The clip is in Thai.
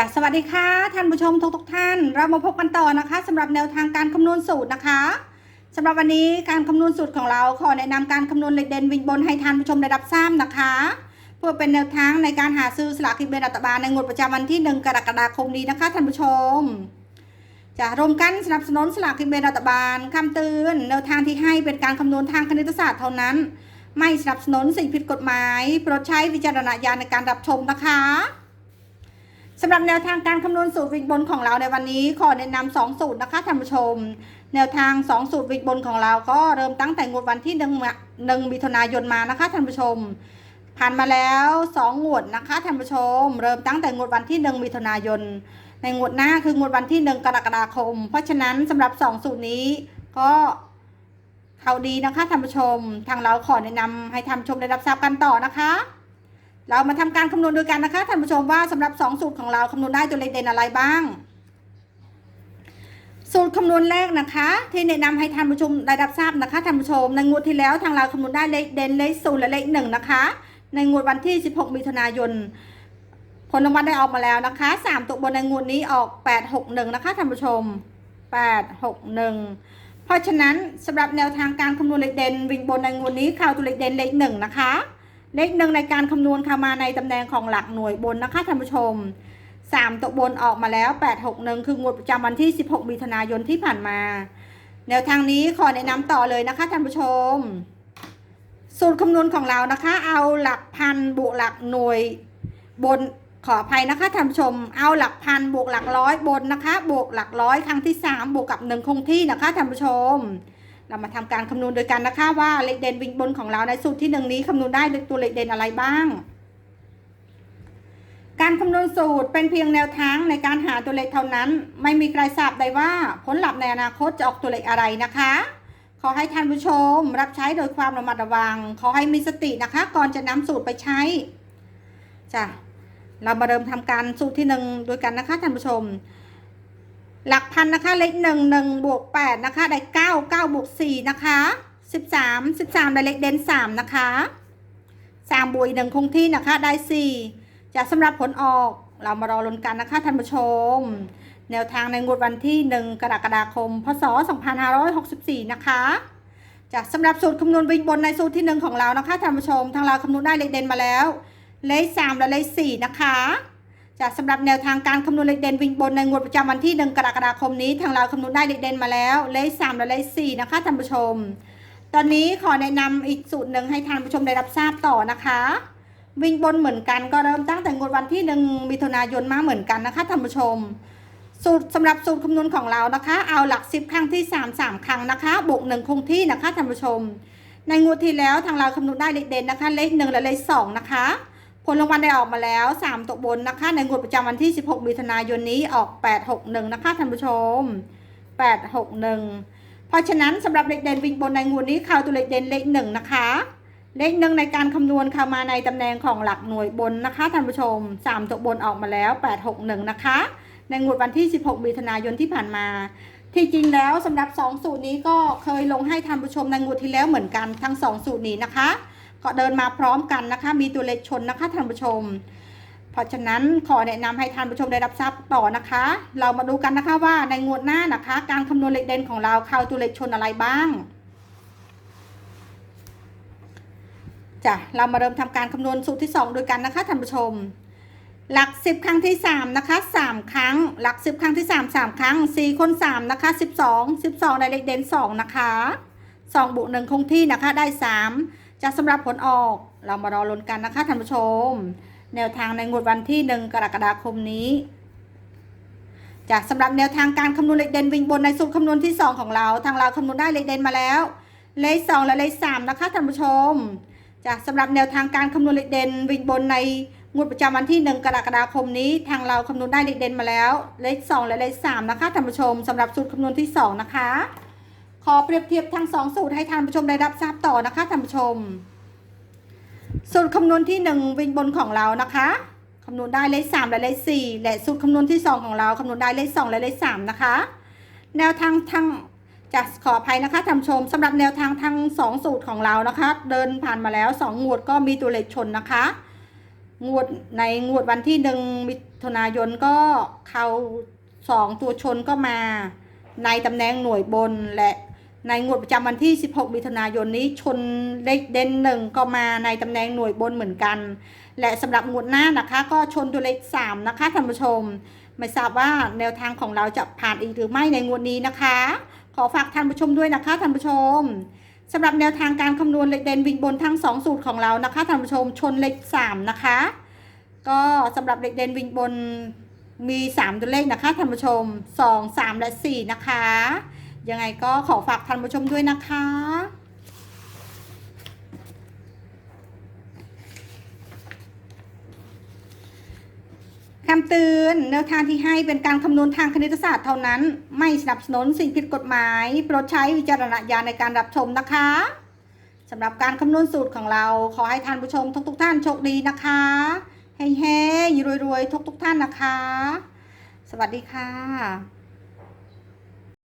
จากสวัสดีค่ะท่านผู้ชมทุกทุกท่าน เรามาพบกันต่อนะคะสำหรับแนวทางการคำนวณสูตรนะคะสำหรับวันนี้การคำนวณสูตรของเราขอแนะนำการคำนวณเลขเด่นวิ่งบนให้ท่านผู้ชมได้รับทราบนะคะเพื่อเป็นแนวทางในการหาซื้อสลากกินแบ่งรัฐบาลในงวดประจำวันที่ 1 กรกฎาคมนี้นะคะท่านผู้ชมจะรวมกันสนับสนุนสลากกินแบ่งรัฐบาลคำเตือนแนวทางที่ให้เป็นการคำนวณทางคณิตศาสตร์เท่านั้น ไม่สนับสนุนสิ่งผิดกฎหมายโปรดใช้วิจารณญาณในการรับชมนะคะำหรับแนวทางการคำนวณสูตรวิกบนของเราในวันนี้ ขอแนะนำสองสูตรนะคะท่านผู้ชม แนวทาง 2 สูตรวิกบนของเราก็เริ่มตั้งแต่งวดวันที่หนึ่งมะหนึ่งมิถุนายนมานะคะท่านผู้ชม ผ่านมาแล้ว 2 งวดนะคะท่านผู้ชม เริ่มตั้งแต่งวดวันที่หนึ่งมิถุนายน ในงวดหน้าคืองวดวันที่หนึ่งกรกฎาคม เพราะฉะนั้นสำหรับ 2 สูตรนี้ก็เขาดีนะคะท่านผู้ชม ทางเราขอแนะนำให้ท่านผู้ชมได้รับทราบกันต่อนะคะ เรามาทำการคำนวณด้วยกันนะคะท่านผู้ชมว่าสำหรับ 2 สูตรของเราคำนวณได้ตัวเลขเด่นอะไรบ้าง สูตรคำนวณแรกนะคะ ที่แนะนำให้ท่านผู้ชมได้รับทราบนะคะท่านผู้ชมในงวดที่แล้วทางเราคำนวณได้เลขเด่นเลขศูนย์และเลขหนึ่งนะคะ ในงวดวันที่ 16 มิถุนายนผลรางวัลได้ออกมาแล้วนะคะ 3 ตัวบนในงวดนี้ออก 861 นะคะท่านผู้ชม 861 เพราะฉะนั้นสำหรับแนวทางการคำนวณเลขเด่นวิ่งบนในงวดนี้ข่าวตัวเลขเด่นเลขหนึ่งนะคะ เลขหนึ่งในการคำนวณเข้ามาในตำแหน่งของหลักหน่วยบนนะคะท่านผู้ชมสามตัวบนออกมาแล้วแปดหกหนึ่งคืองวดประจำวันที่สิบหกมิถุนายนที่ผ่านมา แนวทางนี้ขอแนะนำต่อเลยนะคะท่านผู้ชม สูตรคำนวณของเรานะคะ เอาหลักพันบวกหลักหน่วยบนขออภัยนะคะท่านผู้ชม เอาหลักพันบวกหลักร้อยบนนะคะ บวกหลักร้อยครั้งที่สามบวกกับหนึ่งคงที่นะคะท่านผู้ชม เรามาทำการคำนวณโดยกันนะคะว่าเลขเด่นวิ่งบนของเราในสูตรที่หนึ่งนี้คำนวณได้ตัวเลขเด่นอะไรบ้าง การคำนวณสูตรเป็นเพียงแนวทางในการหาตัวเลขเท่านั้น ไม่มีใครทราบได้ว่าผลลัพธ์ในอนาคตจะออกตัวเลขอะไรนะคะ ขอให้ท่านผู้ชมรับใช้โดยความระมัดระวัง ขอให้มีสตินะคะ ก่อนจะนำสูตรไปใช้จ้ะเรามาเริ่มทำการสูตรที่หนึ่งโดยกันนะคะท่านผู้ชม หลักพันนะคะเลขหนึ่งหนึ่งบวกแปดนะคะ ได้เก้าเก้าบวกสี่นะคะสิบสามสิบสามได้เลขเด่นสามนะคะสามบวกอีกหนึ่งคงที่นะคะ ได้สี่จะสำหรับผลออกเรามารอลุ้นกันนะคะท่านผู้ชม แนวทางในงวดวันที่หนึ่งกรกฎาคม พศสองพันห้าร้อยหกสิบสี่นะคะจากสำหรับสูตรคำนวณวิ่งบนในสูตรที่หนึ่งของเรานะคะท่านผู้ชมทางเราคำนวณได้เลขเด่นมาแล้ว เลขสามและเลขสี่นะคะ จากสำหรับแนวทางการคำนวณเลขเด่นวิ่งบนในงวดประจำวันที่หนึ่งกรกฎาคมนี้ ทางเราคำนวณได้เลขเด่นมาแล้ว เลขสามและเลขสี่นะคะท่านผู้ชม ตอนนี้ขอแนะนำอีกสูตรหนึ่งให้ท่านผู้ชมได้รับทราบต่อนะคะ วิ่งบนเหมือนกันก็เริ่มตั้งแต่งวดวันที่หนึ่งมิถุนายนมาเหมือนกันนะคะท่านผู้ชม สูตรสำหรับสูตรคำนวณของเรานะคะ เอาหลักสิบครั้งที่สามสามครั้งนะคะบวกหนึ่งคงที่นะคะท่านผู้ชม ในงวดที่แล้วทางเราคำนวณได้เลขเด่นนะคะ เลขหนึ่งและเลขสองนะคะ ผลรางวัลได้ออกมาแล้ว 3ตัวบนนะคะ ในงวดประจำวันที่ 16มิถุนายนนี้ออก 861 นะคะท่านผู้ชม 861 เพราะฉะนั้นสำหรับเลขเด่นวิ่งบนในงวดนี้ข้าตัวเลขเด่นเลขหนึ่งนะคะ เลขหนึ่งในการคำนวณเข้ามาในตำแหน่งของหลักหน่วยบนนะคะท่านผู้ชม 3ตัวบนออกมาแล้ว 861 นะคะ ในงวดวันที่ 16มิถุนายนที่ผ่านมาที่จริงแล้วสำหรับ 2 สูตรนี้ก็เคยลงให้ท่านผู้ชมในงวดที่แล้วเหมือนกันทั้ง 2 สูตรนี้นะคะ ก็เดินมาพร้อมกันนะคะ มีตัวเลขชนนะคะท่านผู้ชม เพราะฉะนั้นขอแนะนำให้ท่านผู้ชมได้รับทราบต่อนะคะ เรามาดูกันนะคะว่าในงวดหน้านะคะ การคำนวณเลขเด่นของเราเข้าตัวเลขชนอะไรบ้างจ้ะเรามาเริ่มทำการคำนวณสูตรที่ 2 ด้วยกันนะคะท่านผู้ชม หลัก 10 ครั้งที่ 3 นะคะ 3 ครั้ง หลัก 10 ครั้งที่ 3 3 ครั้ง 4 คน3นะคะ 12 12 ได้เลขเด่น2นะคะ2บวก1คงที่นะคะได้ 3 จะสำหรับผลออกเรามารอลุ้นกันนะคะท่านผู้ชม แนวทางในงวดวันที่1กรกฎาคมนี้จากสำหรับแนวทางการคำนวณเลขเด่นวิ่งบนในสูตรคำนวณที่ 2 ของเราทางเราคำนวณได้เลขเด่นมาแล้ว เลข 2 และเลข 3 นะคะท่านผู้ชม จากสำหรับแนวทางการคำนวณเลขเด่นวิ่งบนในงวดประจำวันที่ 1 กรกฎาคมนี้ ทางเราคำนวณได้เลขเด่นมาแล้ว เลข 2 และเลข 3 นะคะท่านผู้ชมสำหรับสูตรคำนวณที่ 2 นะคะ ขอเปรียบเทียบทั้งสองสูตรให้ท่านผู้ชมได้รับทราบต่อนะคะท่านผู้ชม สูตรคำนวณที่หนึ่งวิ่งบนของเรานะคะคำนวณได้เลขสามและเลขสี่และสูตรคำนวณที่สองของเราคำนวณได้เลขสองและเลขสามนะคะ แนวทางทางจะขออภัยนะคะท่านผู้ชมสำหรับแนวทางทั้งสองสูตรของเรานะคะ เดินผ่านมาแล้วสองงวดก็มีตัวเลขชนนะคะงวดในงวดวันที่หนึ่งมิถุนายนก็เข้าสองตัวชนก็มา ในตำแหน่งหน่วยบนและ ในงวดประจำวันที่ 16 มิถุนายนนี้ชนเลขเด่นหนึ่งก็มาในตำแหน่งหน่วยบนเหมือนกัน และสำหรับงวดหน้านะคะ ก็ชนตัวเลข 3 นะคะท่านผู้ชม ไม่ทราบว่าแนวทางของเราจะผ่านอีกหรือไม่ในงวดนี้นะคะ ขอฝากท่านผู้ชมด้วยนะคะท่านผู้ชมสำหรับแนวทางการคำนวณเลขเด่นวิ่งบนทั้ง 2 สูตรของเรานะคะท่านผู้ชมชนเลข 3 นะคะ ก็สำหรับเลขเด่นวิ่งบนมี 3 ตัวเลขนะคะท่านผู้ชม 2 3 และ 4 นะคะ ยังไงก็ขอฝากท่านผู้ชมด้วยนะคะ คำเตือนแนวทางที่ให้เป็นการคำนวณทางคณิตศาสตร์เท่านั้น ไม่สนับสนุนสิ่งผิดกฎหมาย โปรดใช้วิจารณญาณในการรับชมนะคะสำหรับการคำนวณสูตรของเรา ขอให้ท่านผู้ชมทุกๆท่านโชคดีนะคะเฮ้ยๆรวยๆทุกๆท่านนะคะ สวัสดีค่ะ